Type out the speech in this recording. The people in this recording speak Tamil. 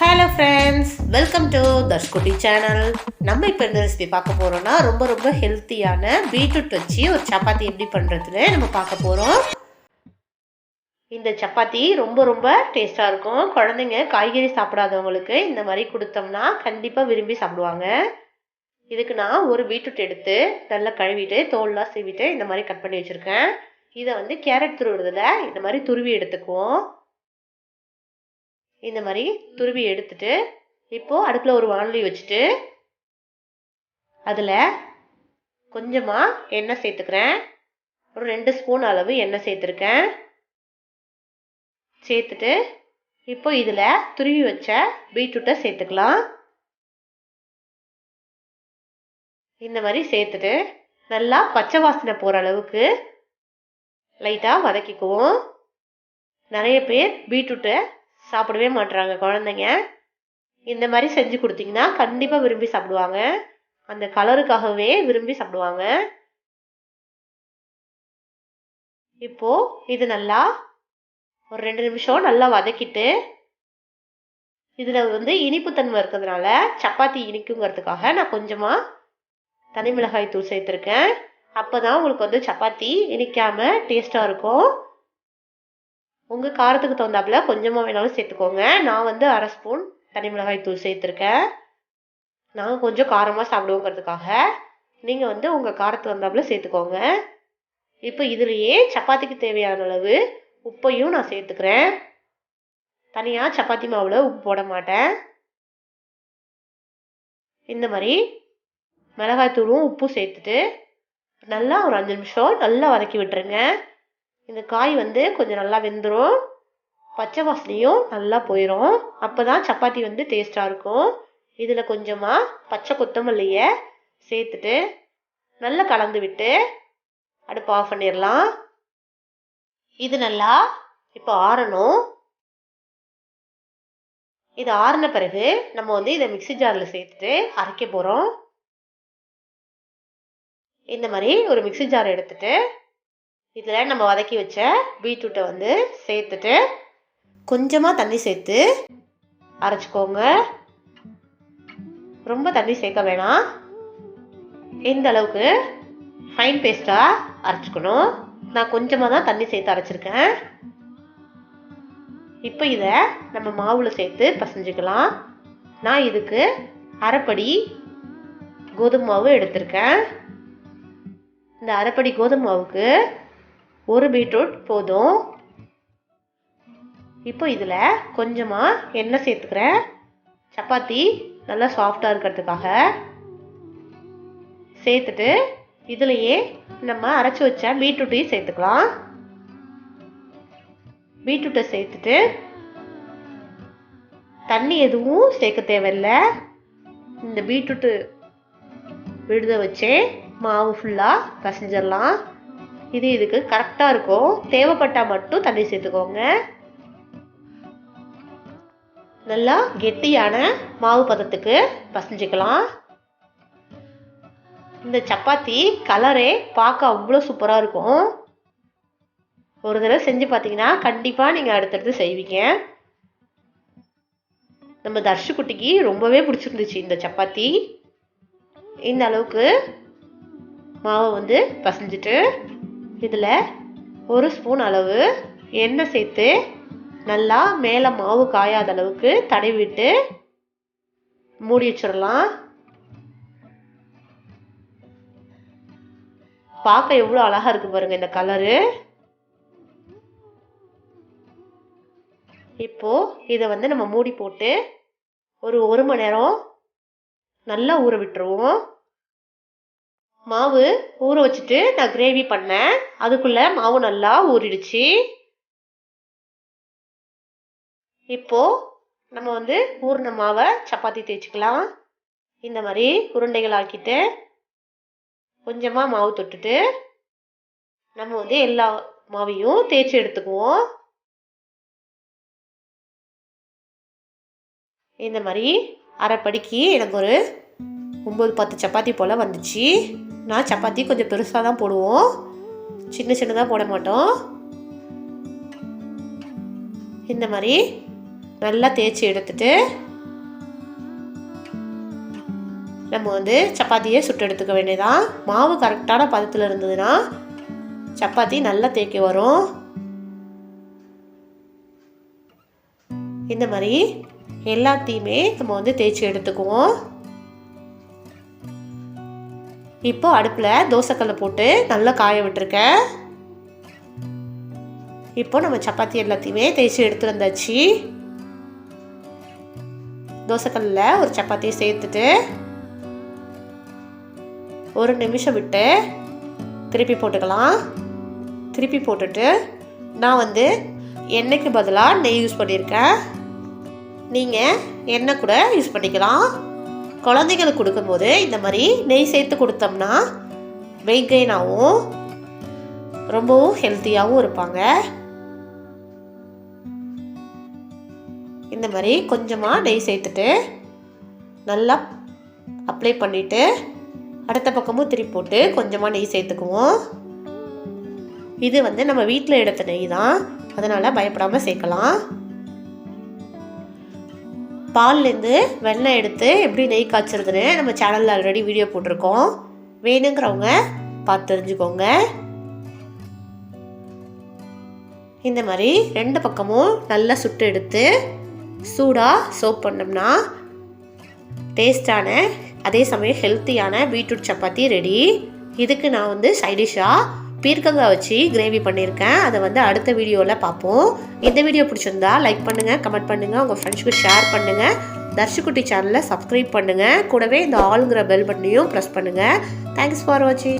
Hello friends welcome to Darshkutty channel நம்ம இப்போ இந்த ரெசிபி பார்க்க போகிறோம்னா ரொம்ப ரொம்ப ஹெல்த்தியான பீட்ரூட் வச்சு ஒரு சப்பாத்தி எப்படி பண்ணுறதுன்னு நம்ம பார்க்க போகிறோம் இந்த சப்பாத்தி ரொம்ப ரொம்ப டேஸ்ட்டாக இருக்கும். குழந்தைங்க காய்கறி சாப்பிடாதவங்களுக்கு இந்த மாதிரி கொடுத்தோம்னா கண்டிப்பாக விரும்பி சாப்பிடுவாங்க. இதுக்கு நான் ஒரு பீட்ரூட் எடுத்து நல்லா கழுவிட்டு தோல்லாம் சீவிட்டு இந்த மாதிரி கட் பண்ணி வச்சுருக்கேன். இதை வந்து கேரட் துருவுறதுல இந்த மாதிரி துருவி எடுத்துக்குவோம். இந்த மாதிரி துருவி எடுத்துட்டு இப்போது அடுப்பில் ஒரு வானொலி வச்சுட்டு அதில் கொஞ்சமாக எண்ணெய் சேர்த்துக்கிறேன். ஒரு ரெண்டு ஸ்பூன் அளவு எண்ணெய் சேர்த்துருக்கேன். சேர்த்துட்டு இப்போ இதில் துருவி வச்ச பீட்ரூட்டை சேர்த்துக்கலாம். இந்த மாதிரி சேர்த்துட்டு நல்லா பச்சை வாசனை போகிற அளவுக்கு லைட்டாக வதக்கிக்குவோம். நிறைய பேர் பீட்ரூட்டை சாப்பிடவே மாட்டுறாங்க குழந்தைங்க. இந்த மாதிரி செஞ்சு கொடுத்தீங்கன்னா கண்டிப்பாக விரும்பி சாப்பிடுவாங்க. அந்த கலருக்காகவே விரும்பி சாப்பிடுவாங்க. இப்போ இது நல்லா ஒரு ரெண்டு நிமிஷம் நல்லா வதக்கிட்டு இதில் வந்து இனிப்புத்தன்மை இருக்கிறதுனால சப்பாத்தி இனிக்குங்கிறதுக்காக நான் கொஞ்சமாக தனி மிளகாய் தூள் சேர்த்துருக்கேன். அப்போ தான் உங்களுக்கு வந்து சப்பாத்தி இனிக்காமல் டேஸ்ட்டாக இருக்கும். உங்கள் காரத்துக்கு தகுந்தாப்புல கொஞ்சமாக வேணாலும் சேர்த்துக்கோங்க. நான் வந்து அரை ஸ்பூன் தனி மிளகாய் தூள் சேர்த்துருக்கேன். நாங்கள் கொஞ்சம் காரமாக சாப்பிடுவோங்கிறதுக்காக நீங்கள் வந்து உங்கள் காரத்துக்கு வந்தாப்புல சேர்த்துக்கோங்க. இப்போ இதுலேயே சப்பாத்திக்கு தேவையான அளவு உப்பையும் நான் சேர்த்துக்கிறேன். தனியாக சப்பாத்தி மாவில் உப்பு போட மாட்டேன். இந்த மாதிரி மிளகாய் தூளும் உப்பும் சேர்த்துட்டு நல்லா ஒரு அஞ்சு நிமிஷம் நல்லா வதக்கி விட்டுருங்க. இந்த காய் வந்து கொஞ்சம் நல்லா வெந்துடும் பச்சை வாசனையும் நல்லா போயிடும் அப்போ தான் சப்பாத்தி வந்து டேஸ்ட்டாக இருக்கும். இதில் கொஞ்சமாக பச்சை கொத்தமல்லியை சேர்த்துட்டு நல்லா கலந்து விட்டு அடுப்பு ஆஃப் பண்ணிடலாம். இது நல்லா இப்போ ஆறணும். இது ஆறின பிறகு நம்ம வந்து இதை மிக்சி ஜாரில் சேர்த்துட்டு அரைக்க போகிறோம் இந்த மாதிரி ஒரு மிக்சி ஜார் எடுத்துட்டு இதில் நம்ம வதக்கி வச்ச பீட்ரூட்டை வந்து சேர்த்துட்டு கொஞ்சமாக தண்ணி சேர்த்து அரைச்சிக்கோங்க. ரொம்ப தண்ணி சேர்க்க வேணாம். இந்த அளவுக்கு ஃபைன் பேஸ்ட்டாக அரைச்சிக்கணும். நான் கொஞ்சமாக தான் தண்ணி சேர்த்து அரைச்சிருக்கேன். இப்போ இதை நம்ம மாவில் சேர்த்து பசைஞ்சுக்கலாம். நான் இதுக்கு அரைப்படி கோதுமை மாவு எடுத்திருக்கேன். இந்த அரைப்படி கோதுமை மாவுக்கு ஒரு பீட்ரூட் போதும். இப்போ இதில் கொஞ்சமாக எண்ணெய் சேர்த்துக்கிறேன். சப்பாத்தி நல்லா சாஃப்டாக இருக்கிறதுக்காக. சேர்த்துட்டு இதுலேயே நம்ம அரைச்சி வச்ச பீட்ரூட்டையும் சேர்த்துக்கலாம். பீட்ரூட்டை சேர்த்துட்டு தண்ணி எதுவும் சேர்க்க தேவையில்லை. இந்த பீட்ரூட்டு விழுத வச்சே மாவு ஃபுல்லாக பசைஞ்சிடலாம் இது இதுக்கு கரெக்டாக இருக்கும். தேவைப்பட்டால் மட்டும் தண்ணி சேர்த்துக்கோங்க. நல்லா கெட்டியான மாவு பதத்துக்கு பசஞ்சிக்கலாம். இந்த சப்பாத்தி கலரே பார்க்க அவ்வளோ சூப்பராக இருக்கும். ஒரு தடவை செஞ்சு பார்த்தீங்கன்னா கண்டிப்பாக நீங்கள் அடுத்தடுத்து செய்வீங்க. நம்ம தர்ஷு குட்டிக்கு ரொம்பவே பிடிச்சிருந்துச்சு இந்த சப்பாத்தி. இந்த அளவுக்கு மாவை வந்து பசஞ்சிட்டு இதில் ஒரு ஸ்பூன் அளவு எண்ணெய் சேர்த்து நல்லா மேலே மாவு காயாத அளவுக்கு தடவிட்டு விட்டு மூடி வச்சிடலாம். பார்க்க எவ்வளோ அழகாக இருக்கு பாருங்க இந்த கலரு. இப்போ இதை வந்து நம்ம மூடி போட்டு ஒரு ஒரு மணி நேரம் நல்லா ஊற விட்டுருவோம். மாவு ஊற வச்சுட்டு நான் கிரேவி பண்ணேன். அதுக்குள்ளே மாவு நல்லா ஊறிடுச்சு. இப்போது நம்ம வந்து ஊறின மாவை சப்பாத்தி தேய்ச்சிக்கலாம். இந்த மாதிரி உருண்டைகள் ஆக்கிட்டு கொஞ்சமாக மாவு தொட்டுட்டு நம்ம வந்து எல்லா மாவையும் தேய்ச்சி எடுத்துக்குவோம். இந்த மாதிரி அரைப்படிக்கு எனக்கு ஒரு ஒம்பது பத்து சப்பாத்தி போல் வந்துச்சு. நான் சப்பாத்தி கொஞ்சம் பெருசாக தான் போடுவோம். சின்ன சின்னதாக போட மாட்டோம். இந்த மாதிரி நல்லா தேய்ச்சி எடுத்துட்டு நம்ம வந்து சப்பாத்தியே சுட்டு எடுத்துக்க வேண்டியதான் மாவு கரெக்டான பதத்தில் இருந்ததுன்னா சப்பாத்தி நல்லா தேய்க்க வரும். இந்த மாதிரி எல்லாத்தையுமே நம்ம வந்து தேய்ச்சி எடுத்துக்குவோம். இப்போ அடுப்பில் தோசைக்கல்லை போட்டு நல்லா காய விட்டுருக்கேன் இப்போ நம்ம சப்பாத்தி எல்லாத்தையுமே தேய்ச்சி எடுத்து வந்தாச்சு. தோசைக்கல்லில் ஒரு சப்பாத்தியை சேர்த்துட்டு ஒரு நிமிஷம் விட்டு திருப்பி போட்டுக்கலாம். திருப்பி போட்டுட்டு நான் வந்து எண்ணெய்க்கு பதிலாக நெய் யூஸ் பண்ணியிருக்கேன். நீங்கள் எண்ணெய் கூட யூஸ் பண்ணிக்கலாம். குழந்தைங்களுக்கு கொடுக்கும்போது இந்த மாதிரி நெய் சேர்த்து கொடுத்தோம்னா வெயிட் கெயின் ஆகும் ரொம்பவும் ஹெல்த்தியாகவும் இருப்பாங்க. இந்த மாதிரி கொஞ்சமாக நெய் சேர்த்துட்டு நல்லா அப்ளை பண்ணிவிட்டு அடுத்த பக்கமும் திருப்பி போட்டு கொஞ்சமாக நெய் சேர்த்துக்குவோம். இது வந்து நம்ம வீட்டில் எடுத்த நெய் தான் அதனால் பயப்படாமல் சேர்க்கலாம். பால்லேருந்து வெண்ணெய் எடுத்து எப்படி நெய் காய்ச்சறதுன்னு நம்ம சேனலில் ஆல்ரெடி வீடியோ போட்டிருக்கோம். வேணுங்கிறவங்க பார்த்து தெரிஞ்சுக்கோங்க. இந்த மாதிரி ரெண்டு பக்கமும் நல்லா சுட்டு எடுத்து சூடாக சோப் பண்ணோம்னா டேஸ்டான அதே சமயம் ஹெல்த்தியான பீட்ரூட் சப்பாத்தி ரெடி இதுக்கு நான் வந்து சைடிஷாக பீர்க்கங்காய் வச்சு கிரேவி பண்ணியிருக்கேன். அதை வந்து அடுத்த வீடியோவில் பார்ப்போம். இந்த வீடியோ பிடிச்சிருந்தா லைக் பண்ணுங்கள் கமெண்ட் பண்ணுங்கள் உங்கள் ஃப்ரெண்ட்ஸ்க்கு ஷேர் பண்ணுங்கள் தர்ஷிக்குட்டி சேனலை சப்ஸ்கிரைப் பண்ணுங்கள் கூடவே இந்த ஆளுங்கிற பெல் பட்டனையும் ப்ரெஸ் பண்ணுங்கள் தேங்க்ஸ் ஃபார் வாட்சிங்